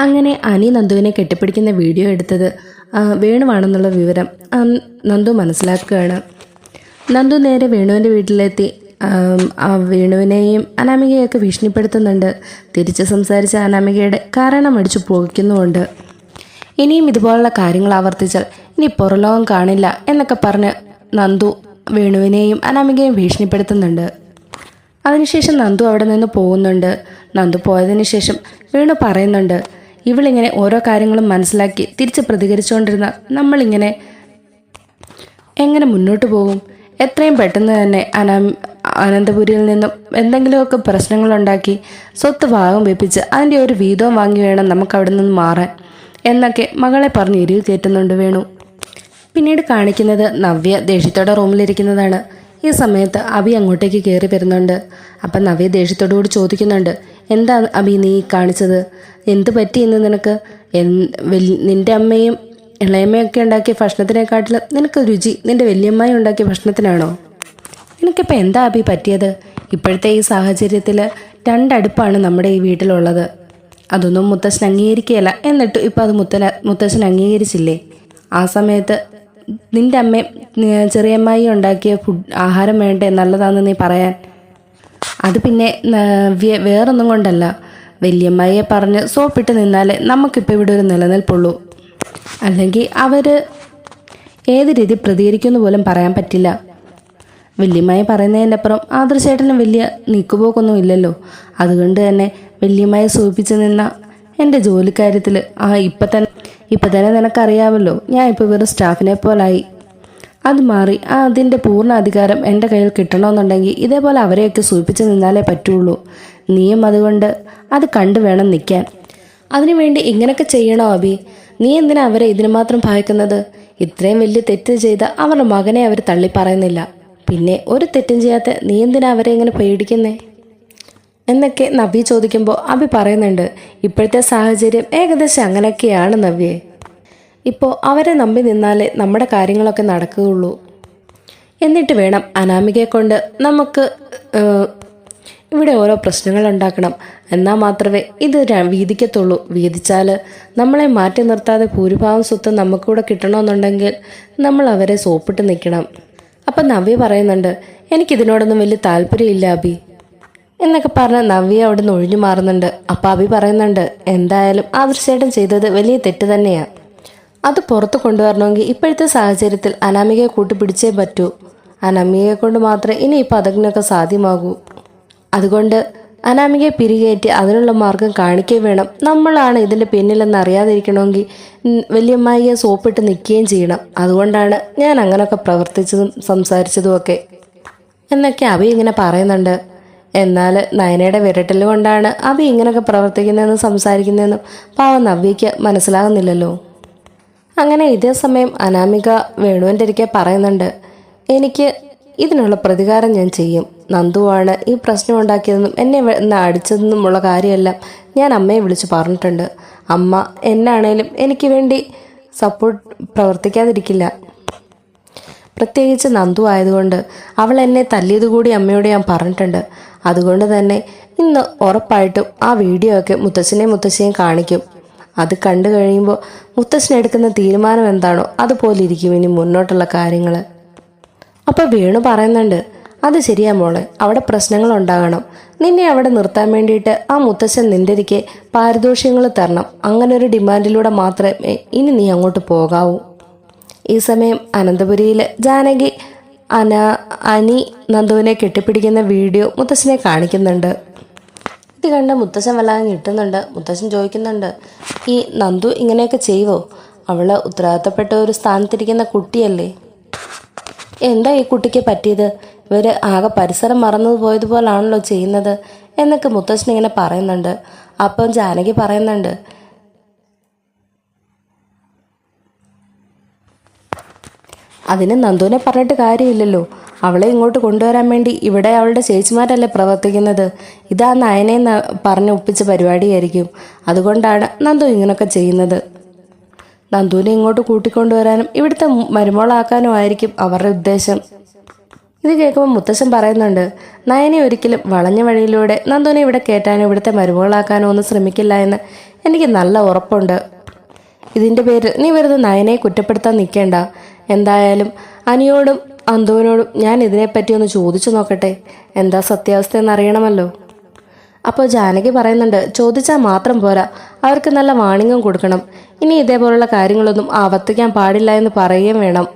അങ്ങനെ അനി നന്ദുവിനെ കെട്ടിപ്പിടിക്കുന്ന വീഡിയോ എടുത്തത് വേണുവാണെന്നുള്ള വിവരം നന്ദു മനസ്സിലാക്കുകയാണ്. നന്ദു നേരെ വേണുവിന്റെ വീട്ടിലെത്തി. ആ വേണുവിനെയും അനാമികയൊക്കെ ഭീഷണിപ്പെടുത്തുന്നുണ്ട്. തിരിച്ച് സംസാരിച്ച അനാമികയുടെ കാരണം അടിച്ചു പോയിക്കുന്നുമുണ്ട് ഇനിയും ഇതുപോലുള്ള കാര്യങ്ങൾ ആവർത്തിച്ചാൽ ഇനി പുറലോകം കാണില്ല എന്നൊക്കെ പറഞ്ഞ് നന്ദു വേണുവിനെയും അനാമികയും ഭീഷണിപ്പെടുത്തുന്നുണ്ട്. അതിനുശേഷം നന്ദു അവിടെ നിന്ന് പോകുന്നുണ്ട്. നന്ദു പോയതിനു ശേഷം വേണു പറയുന്നുണ്ട് ഇവളിങ്ങനെ ഓരോ കാര്യങ്ങളും മനസ്സിലാക്കി തിരിച്ച് പ്രതികരിച്ചുകൊണ്ടിരുന്ന നമ്മളിങ്ങനെ എങ്ങനെ മുന്നോട്ട് പോകും എത്രയും പെട്ടെന്ന് തന്നെ അനാ അനന്തപുരിയിൽ നിന്നും എന്തെങ്കിലുമൊക്കെ പ്രശ്നങ്ങളുണ്ടാക്കി സ്വത്ത് ഭാഗം വെപ്പിച്ച് അതിന്റെ ഒരു വീതവും വാങ്ങി വേണം നമുക്ക് അവിടെ നിന്ന് മാറാൻ. എന്നൊക്കെ മകളെ പറഞ്ഞ് എരിവ് കയറ്റുന്നുണ്ട് വേണു. പിന്നീട് കാണിക്കുന്നത് നവ്യ ദേഷ്യത്തോടെ റൂമിലിരിക്കുന്നതാണ്. ഈ സമയത്ത് അബി അങ്ങോട്ടേക്ക് കയറി വരുന്നുണ്ട്. അപ്പം നവ്യ ദേഷ്യത്തോടു കൂടി ചോദിക്കുന്നുണ്ട്. എന്താ അബി നീ കാണിച്ചത്? എന്ത് പറ്റി ഇന്ന് നിനക്ക്? നിന്റെ അമ്മയും ഇളയമ്മയൊക്കെ ഉണ്ടാക്കിയ ഭക്ഷണത്തിനെക്കാട്ടിലും നിനക്ക് രുചി നിന്റെ വലിയമ്മയും ഉണ്ടാക്കിയ ഭക്ഷണത്തിനാണോ? നിനക്കിപ്പോൾ എന്താ അബി പറ്റിയത്? ഇപ്പോഴത്തെ ഈ സാഹചര്യത്തിൽ രണ്ടടുപ്പാണ് നമ്മുടെ ഈ വീട്ടിലുള്ളത്. അതൊന്നും മുത്തശ്ശൻ അംഗീകരിക്കുകയല്ല. എന്നിട്ട് ഇപ്പോൾ അത് മുത്തല മുത്തശ്ശൻ അംഗീകരിച്ചില്ലേ? ആ സമയത്ത് നിന്റെ അമ്മയും ചെറിയമ്മായി ഉണ്ടാക്കിയ ഫുഡ് ആഹാരം വേണ്ടേ? നല്ലതാണെന്ന് നീ പറയാൻ അത് പിന്നെ വേറൊന്നും കൊണ്ടല്ല. വല്യമ്മയെ പറഞ്ഞ് സോപ്പിട്ട് നിന്നാലേ നമുക്കിപ്പോൾ ഇവിടെ ഒരു നിലനിൽപ്പുള്ളൂ. അല്ലെങ്കിൽ അവർ ഏത് രീതി പ്രതികരിക്കുമെന്ന് പോലും പറയാൻ പറ്റില്ല. വലിയമ്മയെ പറയുന്നതിന്റെ അപ്പുറം ആദർശേട്ടന് വലിയ നീക്കുപോക്കൊന്നും ഇല്ലല്ലോ അതുകൊണ്ട് തന്നെ വലിയമ്മയെ സൂചിപ്പിച്ച് നിന്ന എന്റെ ജോലിക്കാര്യത്തിൽ ആ ഇപ്പം തന്നെ ഇപ്പം തന്നെ നിനക്കറിയാമല്ലോ ഞാൻ ഇപ്പോൾ വെറും സ്റ്റാഫിനെ പോലായി. അത് മാറി. ആ അതിന്റെ പൂർണ അധികാരം എന്റെ കയ്യിൽ കിട്ടണമെന്നുണ്ടെങ്കിൽ ഇതേപോലെ അവരെയൊക്കെ സൂചിപ്പിച്ച് നിന്നാലേ പറ്റുള്ളൂ. നീയും അതുകൊണ്ട് അത് കണ്ടു വേണം നിൽക്കാൻ. അതിനുവേണ്ടി ഇങ്ങനെയൊക്കെ ചെയ്യണോ അബി? നീ എന്തിനാ അവരെ ഇതിനു മാത്രം ഭയക്കുന്നത്? ഇത്രയും വലിയ തെറ്റ് ചെയ്ത അവരുടെ മകനെ അവർ തള്ളിപ്പറയുന്നില്ല. പിന്നെ ഒരു തെറ്റും ചെയ്യാത്ത നീ എന്തിനാ അവരെ ഇങ്ങനെ പേടിക്കുന്നേ? എന്നൊക്കെ നവ്യ ചോദിക്കുമ്പോൾ അബി പറയുന്നുണ്ട് ഇപ്പോഴത്തെ സാഹചര്യം ഏകദേശം അങ്ങനെയൊക്കെയാണ് നവ്യെ. ഇപ്പോൾ അവരെ നമ്പി നിന്നാലേ നമ്മുടെ കാര്യങ്ങളൊക്കെ നടക്കുകയുള്ളൂ. എന്നിട്ട് വേണം അനാമികയെ കൊണ്ട് നമുക്ക് ഇവിടെ ഓരോ പ്രശ്നങ്ങൾ ഉണ്ടാക്കണം. എന്നാൽ മാത്രമേ ഇത് വീതിക്കത്തുള്ളൂ. വീതിച്ചാൽ നമ്മളെ മാറ്റി നിർത്താതെ ഭൂരിഭാഗം സ്വത്ത് നമുക്കൂടെ കിട്ടണമെന്നുണ്ടെങ്കിൽ നമ്മൾ അവരെ സോപ്പിട്ട് നിൽക്കണം. അപ്പം നവ്യ പറയുന്നുണ്ട് എനിക്കിതിനോടൊന്നും വലിയ താല്പര്യമില്ല അബി എന്നൊക്കെ പറഞ്ഞ് നവ്യ അവിടെ നിന്ന് ഒഴിഞ്ഞു മാറുന്നുണ്ട്. അപ്പം അബി പറയുന്നുണ്ട് എന്തായാലും ആദർശേട്ടൻ ചെയ്തത് വലിയ തെറ്റ് തന്നെയാണ് അത് പുറത്ത് കൊണ്ടുവരണമെങ്കിൽ ഇപ്പോഴത്തെ സാഹചര്യത്തിൽ അനാമികയെ കൂട്ടിപ്പിടിച്ചേ പറ്റൂ. അനാമികയെ കൊണ്ട് മാത്രമേ ഇനി ഈ അതിനൊക്കെ സാധ്യമാകൂ. അതുകൊണ്ട് അനാമികയെ പിരികേറ്റി അതിനുള്ള മാർഗം കാണിക്കുകയും വേണം. നമ്മളാണ് ഇതിന്റെ പിന്നിലെന്ന് അറിയാതിരിക്കണമെങ്കിൽ വല്യമ്മായിയെ സോപ്പിട്ട് നിൽക്കുകയും ചെയ്യണം. അതുകൊണ്ടാണ് ഞാൻ അങ്ങനെയൊക്കെ പ്രവർത്തിച്ചതും സംസാരിച്ചതും ഒക്കെ എന്നൊക്കെ അഭി ഇങ്ങനെ പറയുന്നുണ്ട്. എന്നാൽ നയനയുടെ വിരട്ടൽ കൊണ്ടാണ് അഭി ഇങ്ങനെയൊക്കെ പ്രവർത്തിക്കുന്നതെന്നും സംസാരിക്കുന്നതെന്നും പാവം നവ്യയ്ക്ക് മനസ്സിലാകുന്നില്ലല്ലോ. അങ്ങനെ ഇതേ സമയം അനാമിക വേണുവിന്റെ ഇരിക്കെ പറയുന്നുണ്ട് എനിക്ക് ഇതിനുള്ള പ്രതികാരം ഞാൻ ചെയ്യും. നന്ദുവാണ് ഈ പ്രശ്നം ഉണ്ടാക്കിയതെന്നും എന്നെ അടിച്ചതെന്നുമുള്ള കാര്യമെല്ലാം ഞാൻ അമ്മയെ വിളിച്ച് പറഞ്ഞിട്ടുണ്ട്. അമ്മ എന്നാണേലും എനിക്ക് വേണ്ടി സപ്പോർട്ട് പ്രവർത്തിക്കാതിരിക്കില്ല. പ്രത്യേകിച്ച് നന്ദു ആയതുകൊണ്ട് അവൾ എന്നെ തല്ലിയത് കൂടി അമ്മയോട് ഞാൻ പറഞ്ഞിട്ടുണ്ട്. അതുകൊണ്ട് തന്നെ ഇന്ന് ഉറപ്പായിട്ടും ആ വീഡിയോ ഒക്കെ മുത്തച്ഛനെയും മുത്തശ്ശിയെയും കാണിക്കും. അത് കണ്ടു കഴിയുമ്പോൾ മുത്തശ്ശൻ എടുക്കുന്ന തീരുമാനം എന്താണോ അതുപോലെ ഇരിക്കും ഇനി മുന്നോട്ടുള്ള കാര്യങ്ങൾ അപ്പോൾ വേണു പറയുന്നുണ്ട് അത് ശരിയാ മോളെ അവിടെ പ്രശ്നങ്ങൾ ഉണ്ടാകണം. നിന്നെ അവിടെ നിർത്താൻ വേണ്ടിയിട്ട് ആ മുത്തശ്ശൻ നിന്റെ ഇരിക്കെ പാരിതോഷികങ്ങൾ തരണം. അങ്ങനെ ഒരു ഡിമാൻഡിലൂടെ മാത്രമേ ഇനി നീ അങ്ങോട്ട് പോകാവൂ. ഈ സമയം അനന്തപുരിയിൽ ജാനകി അന അനി നന്ദുവിനെ കെട്ടിപ്പിടിക്കുന്ന വീഡിയോ മുത്തശ്ശനെ കാണിക്കുന്നുണ്ട്. ഇത് കണ്ട് മുത്തശ്ശൻ വല്ലാതെ ഞെട്ടുന്നുണ്ട്. മുത്തശ്ശൻ ചോദിക്കുന്നുണ്ട് ഈ നന്ദു ഇങ്ങനെയൊക്കെ ചെയ്യുവോ അവൾ ഉത്തരവാദിത്തപ്പെട്ട ഒരു സ്ഥാനത്തിരിക്കുന്ന കുട്ടിയല്ലേ? എന്താ ഈ കുട്ടിക്ക് പറ്റിയത്? ഇവർ ആകെ പരിസരം മറന്നു പോയതുപോലാണല്ലോ ചെയ്യുന്നത് എന്നൊക്കെ മുത്തശ്ശൻ ഇങ്ങനെ പറയുന്നുണ്ട്. അപ്പം ജാനകി പറയുന്നുണ്ട് അതിന് നന്ദുവിനെ പറഞ്ഞിട്ട് കാര്യമില്ലല്ലോ. അവളെ ഇങ്ങോട്ട് കൊണ്ടുവരാൻ വേണ്ടി ഇവിടെ അവളുടെ ചേച്ചിമാരല്ലേ പ്രവർത്തിക്കുന്നത്. ഇതാ നയനെ പറഞ്ഞ് ഒപ്പിച്ച പരിപാടിയായിരിക്കും. അതുകൊണ്ടാണ് നന്ദു ഇങ്ങനൊക്കെ ചെയ്യുന്നത്. നന്ദുവിനെ ഇങ്ങോട്ട് കൂട്ടിക്കൊണ്ടുവരാനും ഇവിടുത്തെ മരുമോളാക്കാനും ആയിരിക്കും അവരുടെ ഉദ്ദേശം. ഇത് കേൾക്കുമ്പോൾ മുത്തശ്ശൻ പറയുന്നുണ്ട് നയനെ ഒരിക്കലും വളഞ്ഞ വഴിയിലൂടെ നന്ദുവിനെ ഇവിടെ കയറ്റാനും ഇവിടുത്തെ മരുമകളാക്കാനോ ഒന്നും ശ്രമിക്കില്ല എന്ന് എനിക്ക് നല്ല ഉറപ്പുണ്ട്. ഇതിന്റെ പേരിൽ നീ വെറുതെ നയനെ കുറ്റപ്പെടുത്താൻ നിൽക്കേണ്ട. എന്തായാലും അനിയോടും അന്തുവിനോടും ഞാൻ ഇതിനെപ്പറ്റി ഒന്ന് ചോദിച്ചു നോക്കട്ടെ. എന്താ സത്യാവസ്ഥ എന്നറിയണമല്ലോ അപ്പോൾ ജാനകി പറയുന്നുണ്ട് ചോദിച്ചാൽ മാത്രം പോരാ. അവർക്ക് നല്ല വാണിംഗും കൊടുക്കണം. ഇനി ഇതേപോലുള്ള കാര്യങ്ങളൊന്നും ആവർത്തിക്കാൻ പാടില്ല എന്ന് പറയുകയും വേണം.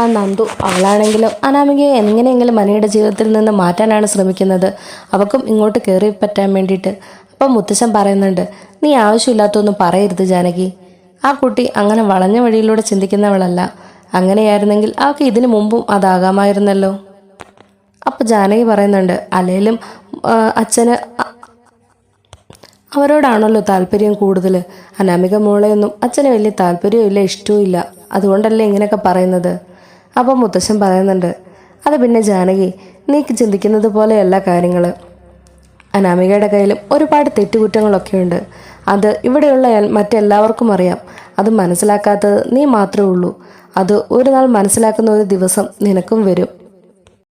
ആ നന്ദു അവളാണെങ്കിലും അനാമികയെ എങ്ങനെയെങ്കിലും മനയുടെ ജീവിതത്തിൽ നിന്ന് മാറ്റാനാണ് ശ്രമിക്കുന്നത്. അവക്കും ഇങ്ങോട്ട് കയറി പറ്റാൻ വേണ്ടിയിട്ട്. അപ്പം മുത്തശ്ശൻ പറയുന്നുണ്ട് നീ ആവശ്യമില്ലാത്തൊന്നും പറയരുത് ജാനകി. ആ കുട്ടി അങ്ങനെ വളഞ്ഞ വഴിയിലൂടെ ചിന്തിക്കുന്നവളല്ല. അങ്ങനെയായിരുന്നെങ്കിൽ അവൾക്ക് ഇതിനു മുമ്പും അതാകാമായിരുന്നല്ലോ. അപ്പോൾ ജാനകി പറയുന്നുണ്ട് അല്ലേലും ആ, അച്ഛന് അവരോടാണല്ലോ താല്പര്യം കൂടുതൽ. അനാമിക മോളെയൊന്നും അച്ഛന് വലിയ താല്പര്യവും ഇല്ല ഇഷ്ടവും ഇല്ല. അതുകൊണ്ടല്ലേ ഇങ്ങനെയൊക്കെ പറയുന്നത്? അപ്പോൾ മുത്തശ്ശൻ പറയുന്നുണ്ട് അത് പിന്നെ ജാനകി നീക്ക് ചിന്തിക്കുന്നത് പോലെയല്ല കാര്യങ്ങൾ അനാമികയുടെ കയ്യിലും ഒരുപാട് തെറ്റുകുറ്റങ്ങളൊക്കെ ഉണ്ട് അത് ഇവിടെയുള്ള മറ്റെല്ലാവർക്കും അറിയാം. അത് മനസ്സിലാക്കാത്തത് നീ മാത്രമേ ഉള്ളൂ. അത് ഒരു നാൾ മനസ്സിലാക്കുന്ന ഒരു ദിവസം നിനക്കും വരും.